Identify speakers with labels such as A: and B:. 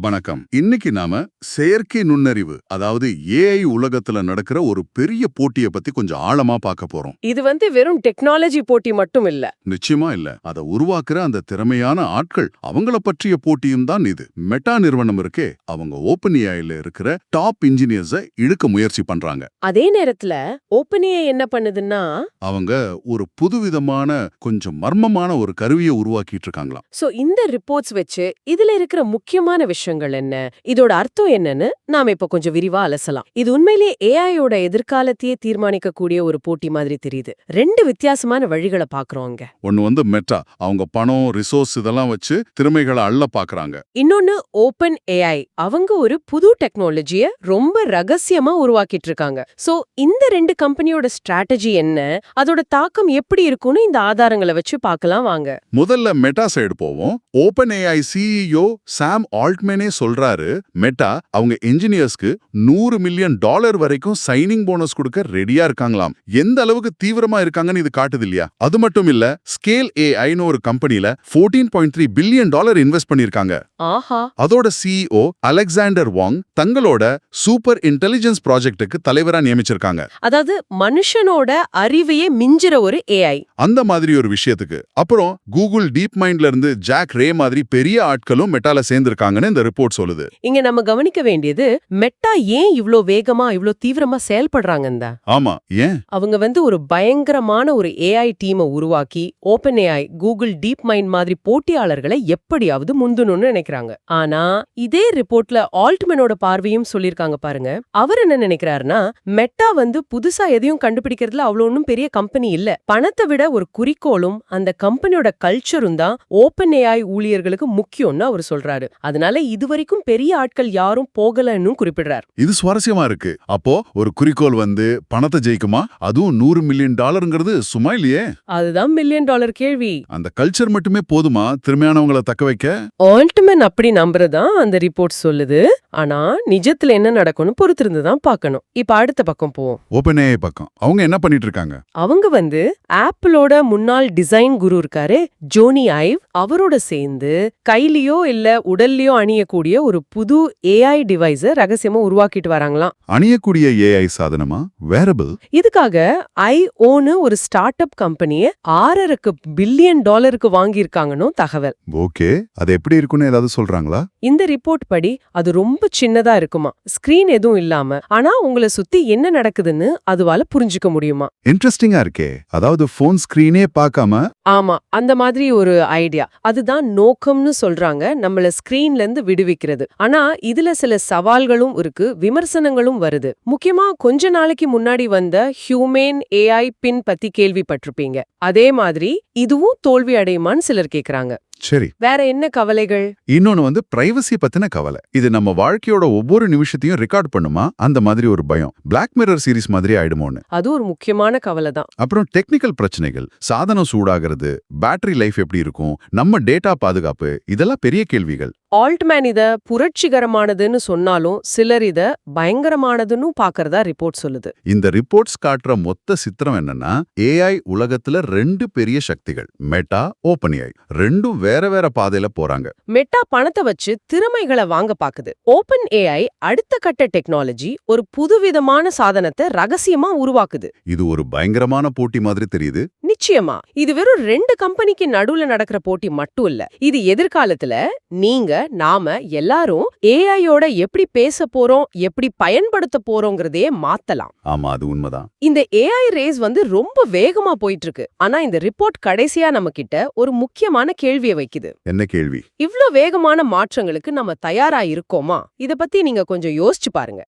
A: வணக்கம். இன்னைக்கு நாம செயற்கை நுண்ணறிவு அதாவது ஏஐ உலகத்துல நடக்கிற ஒரு பெரிய போட்டியை பத்தி கொஞ்சம் ஆழமா பார்க்க போறோம்.
B: இது வந்து வெறும் டெக்னாலஜி போட்டி மட்டும் இல்ல.
A: நிச்சயமா இல்ல. அதை உருவாக்குற அந்த திறமையான ஆட்கள் அவங்கள பற்றிய போட்டியும் தான் இது. மெட்டா நிறுவனம் இருக்கே அவங்க ஓப்பன் ஏஐல இருக்கிற டாப் இன்ஜினியர்ஸ இழுக்க முயற்சி பண்றாங்க.
B: அதே நேரத்துல ஓப்பனியே என்ன பண்ணுதுன்னா?
A: அவங்க ஒரு புதுவிதமான கொஞ்சம் மர்மமான ஒரு கருவியை உருவாக்கிட்டு இருக்காங்களாம்.
B: சோ இந்த ரிப்போர்ட்ஸ் வச்சு இதுல இருக்கிற முக்கியமான விஷயங்கள் என்ன? இதோட அர்த்தம் என்னன்னு நாம இப்ப கொஞ்சம் விரிவா அலசலாம். இது உண்மையிலேயே ஏஐயோட எதிர்காலத்தையே தீர்மானிக்க கூடிய ஒரு போட்டி மாதிரி தெரியுது. ரெண்டு வித்தியாசமான வழிகளை பாக்குறோம் அங்க.
A: ஒன்னு வந்து மெட்டா அவங்க பணம் ரிசோர்ஸ் இதெல்லாம் வச்சு திறமைகளை அள்ள பாக்குறாங்க.
B: இன்னொன்னு ஓபன் ஏஐ அவங்க ஒரு புது டெக்னாலஜிய ரொம்ப ரகசியமா உருவாக்கிட்டு இருக்காங்க சோ இந்த ரெண்டு கம்பெனியோட ஸ்ட்ராட்டஜி என்ன? அதோட தாக்கம் எப்படி இருக்கும்னு இந்த ஆதாரங்களை வச்சு பார்க்கலாம் வாங்க.
A: முதல்ல மெட்டா சைடு போவோம். ஓபன் ஏஐ சிஇஓ சாம் ஆல்ட்மேனே சொல்றாரு மெட்டா அவங்க இன்ஜினியர்ஸ்க்கு நூறு மில்லியன் டாலர் வரைக்கும் சைனிங் போனஸ் கொடுக்க ரெடியா இருக்காங்களாம். எந்த அளவுக்கு தீவிரமா இருக்காங்கன்னு இது காட்டுது இல்லையா? அது மட்டும் இல்ல ஸ்கேல் ஏஐன்னு ஒரு கம்பெனில 14.3 point three billion dollar invest பண்ணிருக்காங்க அதோட சிஇஓ அலெக்சாண்டர் வாங் தங்களோட சூப்பர் இன்டெலிஜென்ஸ் ப்ராஜெக்ட்டுக்கு தலைவரா நியமிச்சிருக்காங்க.
B: அதாவது மனுஷனோட அறிவையே மிஞ்சுற ஒரு ஏஐ
A: அந்த மாதிரி ஒரு விஷயத்துக்கு. அப்புறம் கூகுள் டீப் மைண்ட்ல இருந்து ஜாக் ரே மாதிரி பெரிய ஆட்களும் மெட்டால சேர்ந்திருக்காங்கன்னு இந்த ரிப்போர்ட் சொல்லுது.
B: இங்க நம்ம கவனிக்க வேண்டியது மெட்டா ஏன் இவ்ளோ வேகமா இவ்ளோ தீவிரமா செயல்படுறாங்கன்னு தான்
A: ஆமா ஏன்?
B: அவங்க வந்து ஒரு பயங்கரமான ஒரு ஏஐ டீமை உருவாக்கி OpenAI Google DeepMind மாதிரி போட்டியாளர்களை எப்படியாவது முந்தணும்னு நினைக்கிறாங்க. ஆனா இதே ரிப்போர்ட்ல ஆல்ட்மேனோட பார்வையும் சொல்லிருக்காங்க பாருங்க. அவர் என்ன நினைக்கிறாருன்னா மெட்டா வந்து புதுசா எதையும் கண்டுபிடிக்கிறதுல அவ்வளோ ஒன்றும் பெரிய கம்பெனி இல்ல. பணத்தை விட ஒரு குறிக்கோளும் அந்த கம்பெனியோட கல்ச்சரும் தான் ஓபன் ஏஐ ஊழியர்களுக்கு முக்கியம்னு அவர் சொல்றாரு. அதனால இதுவரைக்கும் பெரிய ஆட்கள் யாரும் போகலன்னு குறிப்பிடுறார்.
A: இது சுவாரஸ்யமா இருக்கு. அப்போ ஒரு குறிக்கோள் வந்து பணத்தை ஜெயிக்குமா? அதுவும் நூறு மில்லியன் டாலருங்கிறது சும்மா இல்லையே?
B: அதுதான் மில்லியன் டாலர் கேள்வி.
A: அந்த கல்ச்சர் மட்டுமே போதுமா திறமையானவங்களை தக்க வைக்க?
B: ஆல்ட்மேன் அப்படி நம்புறதான் அந்த ரிப்போர்ட் சொல்லுது. ஆனா நிஜத்துல என்ன நடக்கும்னு பொறுத்திருந்து தான் பார்க்கணும். இப்ப அடுத்த பக்கம் போவோம்.
A: ஓபன் ஏஐ பக்கம். அவங்க என்ன பண்ணிட்டு இருக்காங்க
B: அவங்க வந்து ஆப்பிளோட முன்னாள் டிசைன் குரு இருக்காரு ஜோனி ஐவ் அவரோட சேர்ந்து கையிலயோ இல்ல உடல்லயோ அணியக்கூடிய ஒரு புது ஏஐ டிவைஸ ரகசியமா உருவாக்கிட்டு வராங்களாம்.
A: அணியக்கூடிய ஏஐ சாதனமா? வேரபிள்
B: இதுக்காக ஐ ஓன்னு ஒரு ஸ்டார்ட் அப் கம்பெனியை ஆறரைக்கு பில்லியன் டாலருக்கு வாங்கியிருக்காங்கன்னு தகவல்.
A: ஓகே. அது எப்படி இருக்குன்னு ஏதாவது சொல்றாங்களா?
B: இந்த ரிப்போர்ட் படி அது ரொம்ப சின்னதா இருக்குமா ஸ்கிரீன் எதுவும் இல்லாம. ஆனா உங்களை சுத்தி என்ன நடக்குதுன்னு அதுவால புரிஞ்சுக்க முடியுமா?
A: இன்ட்ரெஸ்டிங்கா இருக்கே. அதாவது போன் ஸ்கிரீனே பார்க்காம?
B: ஆமா. அந்த மாதிரி ஒரு ஐடியா அதுதான் நோக்கம்னு சொல்றாங்க. நம்மள ஸ்கிரீன்ல இருந்து விடுவிக்கிறது. ஆனா இதுல சில சவால்களும் இருக்கு விமர்சனங்களும் வருது. முக்கியமா கொஞ்ச நாளைக்கு முன்னாடி வந்த ஹியூமேன் ஏஐ பின் பத்தி கேள்விப்பட்டிருப்பீங்க. அதே மாதிரி இதுவும் தோல்வி அடையுமான்னு சிலர் கேக்குறாங்க.
A: சரி.
B: வேற என்ன கவலைகள்?
A: இன்னொன்னு வந்து பிரைவசி பத்தின கவலை. இது நம்ம வாழ்க்கையோட ஒவ்வொரு நிமிஷத்தையும் ரெக்கார்ட் பண்ணுமா? அந்த மாதிரி ஒரு பயம். பிளாக் மிரர் சீரிஸ் மாதிரி ஆயிடுமோன்னு.
B: அது ஒரு முக்கியமான கவலை தான்
A: அப்புறம் டெக்னிக்கல் பிரச்சனைகள். சாதனம் சூடாகிறது. பேட்டரி லைஃப் எப்படி இருக்கும்? நம்ம டேட்டா பாதுகாப்பு. இதெல்லாம் பெரிய கேள்விகள்.
B: ஆல்ட்மேன் இத புரட்சிகரமானதுன்னு சொன்னாலும் சிலர் இத பயங்கரமானதுன்னு பாக்குறதா ரிப்போர்ட் சொல்லுது.
A: இந்த ரிப்போர்ட்ஸ் காட்டுற மொத்த சித்திரம் என்னன்னா ஏஐ உலகத்துல ரெண்டு பெரிய சக்திகள். மெட்டா ஓப்பன் ஏஐ ரெண்டும் வேற வேற பாதையில போறாங்க.
B: மெட்டா பணத்தை வச்சு திறமைகளை வாங்க பாக்குது. ஓபன் ஏஐ அடுத்த கட்ட டெக்னாலஜி ஒரு புதுவிதமான சாதனத்தை ரகசியமா உருவாக்குது.
A: இது ஒரு பயங்கரமான போட்டி மாதிரி தெரியுது.
B: நிச்சயமா. இது வெறும் ரெண்டு கம்பெனிக்கு நடுவுல நடக்கிற போட்டி மட்டும் இல்ல. இது எதிர்காலத்துல நீங்க நாம எல்லாரும் ஏஐயோட எப்படி பேச போறோம் எப்படி பயன்படுத்த போறோங்கிறதையே மாத்தலாம்.
A: ஆமா அது உண்மைதான்.
B: இந்த ஏஐ ரேஸ் வந்து ரொம்ப வேகமா போயிட்டு இருக்கு. ஆனா இந்த ரிப்போர்ட் கடைசியா நம்ம கிட்ட ஒரு முக்கியமான கேள்வியை வைக்குது.
A: என்ன கேள்வி?
B: இவ்ளோ வேகமான மாற்றங்களுக்கு நம்ம தயாரா இருக்கோமா? இத பத்தி நீங்க கொஞ்சம் யோசிச்சு பாருங்க.